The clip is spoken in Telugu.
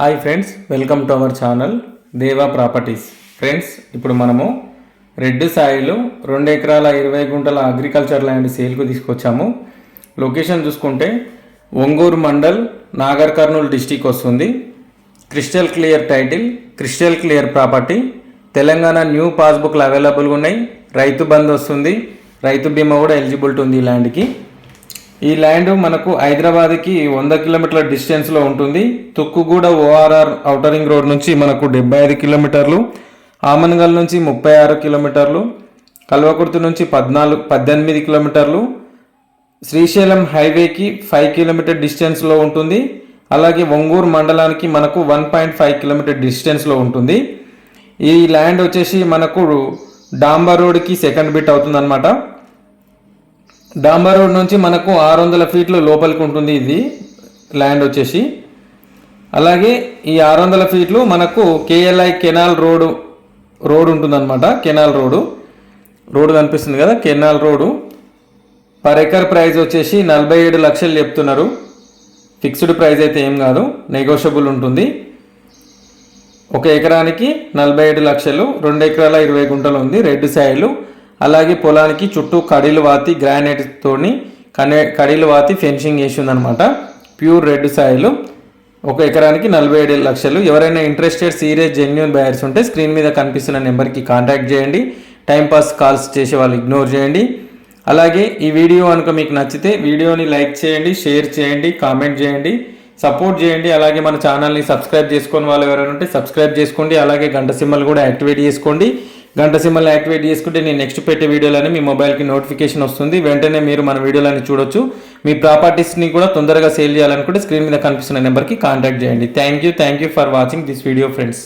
Hi friends welcome to our channel Deva properties. Friends ఇప్పుడు మనము రెడ్ సాయిలో రెండు ఎకరాల ఇరవై గుంటల అగ్రికల్చర్ ల్యాండ్ సేల్కు తీసుకొచ్చాము. లొకేషన్ చూసుకుంటే ఒంగూరు మండల్ నాగర్ కర్నూలు డిస్టిక్ వస్తుంది. Crystal clear title crystal clear property. Telangana new పాస్బుక్లు అవైలబుల్గా ఉన్నాయి. రైతు బంద్ వస్తుంది. రైతు బీమా కూడా ఎలిజిబిలిటీ ఉంది ఈ ల్యాండ్కి. ఈ ల్యాండ్ మనకు హైదరాబాద్కి వంద కిలోమీటర్ల డిస్టెన్స్లో ఉంటుంది. Tukkuguda ORR outer ring road నుంచి మనకు డెబ్బై ఐదు కిలోమీటర్లు ఆమన్గల్ నుంచి ముప్పై ఆరు కిలోమీటర్లు కల్వకుర్తి నుంచి పద్నాలుగు పద్దెనిమిది కిలోమీటర్లు శ్రీశైలం హైవేకి ఫైవ్ కిలోమీటర్ డిస్టెన్స్లో ఉంటుంది. అలాగే ఒంగూరు మండలానికి మనకు వన్ పాయింట్ ఫైవ్ కిలోమీటర్ డిస్టెన్స్లో ఉంటుంది. ఈ ల్యాండ్ వచ్చేసి మనకు డాంబర్ రోడ్కి సెకండ్ బిట్ అవుతుందన్నమాట. డాంబర్ రోడ్ నుంచి మనకు ఆరు వందల ఫీట్లు లోపలికి ఉంటుంది. ఇది ల్యాండ్ వచ్చేసి. అలాగే ఈ ఆరు వందల ఫీట్లు మనకు కేఎల్ఐ కెనాల్ రోడ్డు రోడ్ ఉంటుందన్నమాట. కెనాల్ రోడ్డు రోడ్డు కనిపిస్తుంది కదా canal road per acre price వచ్చేసి నలభై ఏడు లక్షలు చెప్తున్నారు. ఫిక్స్డ్ ప్రైస్ అయితే ఏం కాదు నెగోషియబుల్ ఉంటుంది. ఒక ఎకరానికి నలభై ఏడు లక్షలు రెండు ఎకరాల ఇరవై గుంటలు ఉంది. రెడ్ సాయిలు అలాగే పొలానికి చుట్టూ కడీలు వాతి గ్రానైట్ తోని కనే కడీలు వాతి ఫెన్సింగ్ వేసిందనమాట ప్యూర్ రెడ్ సాయిలు. ఒక ఎకరానికి నలభై ఏడు లక్షలు. ఎవరైనా ఇంట్రెస్టెడ్ సీరియస్ జెన్యున్ బయర్స్ ఉంటే స్క్రీన్ మీద కనిపిస్తున్న నెంబర్కి కాంటాక్ట్ చేయండి. టైంపాస్ కాల్స్ చేసే వాళ్ళు ఇగ్నోర్ చేయండి. అలాగే ఈ వీడియో కనుక మీకు నచ్చితే వీడియోని లైక్ చేయండి షేర్ చేయండి కామెంట్ చేయండి సపోర్ట్ చేయండి. అలాగే మన ఛానల్ని సబ్స్క్రైబ్ చేసుకొని వాళ్ళు ఎవరైనా ఉంటే సబ్స్క్రైబ్ చేసుకోండి. అలాగే గంట సింబల్ కూడా యాక్టివేట్ చేసుకోండి. గంట సింబల్ని యాక్టివేట్ చేసుకుంటే నేను నెక్స్ట్ పెట్టే వీడియోలని మీ మొబైల్కి నోటిఫికేషన్ వస్తుంది. వెంటనే మీరు మన వీడియోలని చూడొచ్చు. మీ ప్రాపర్టీస్ని కూడా తొందరగా సేల్ చేయాలనుకుంటే స్క్రీన్ మీద కనిపిస్తున్న నెంబర్కి కాంటాక్ట్ చేయండి. Thank you thank you for watching this video friends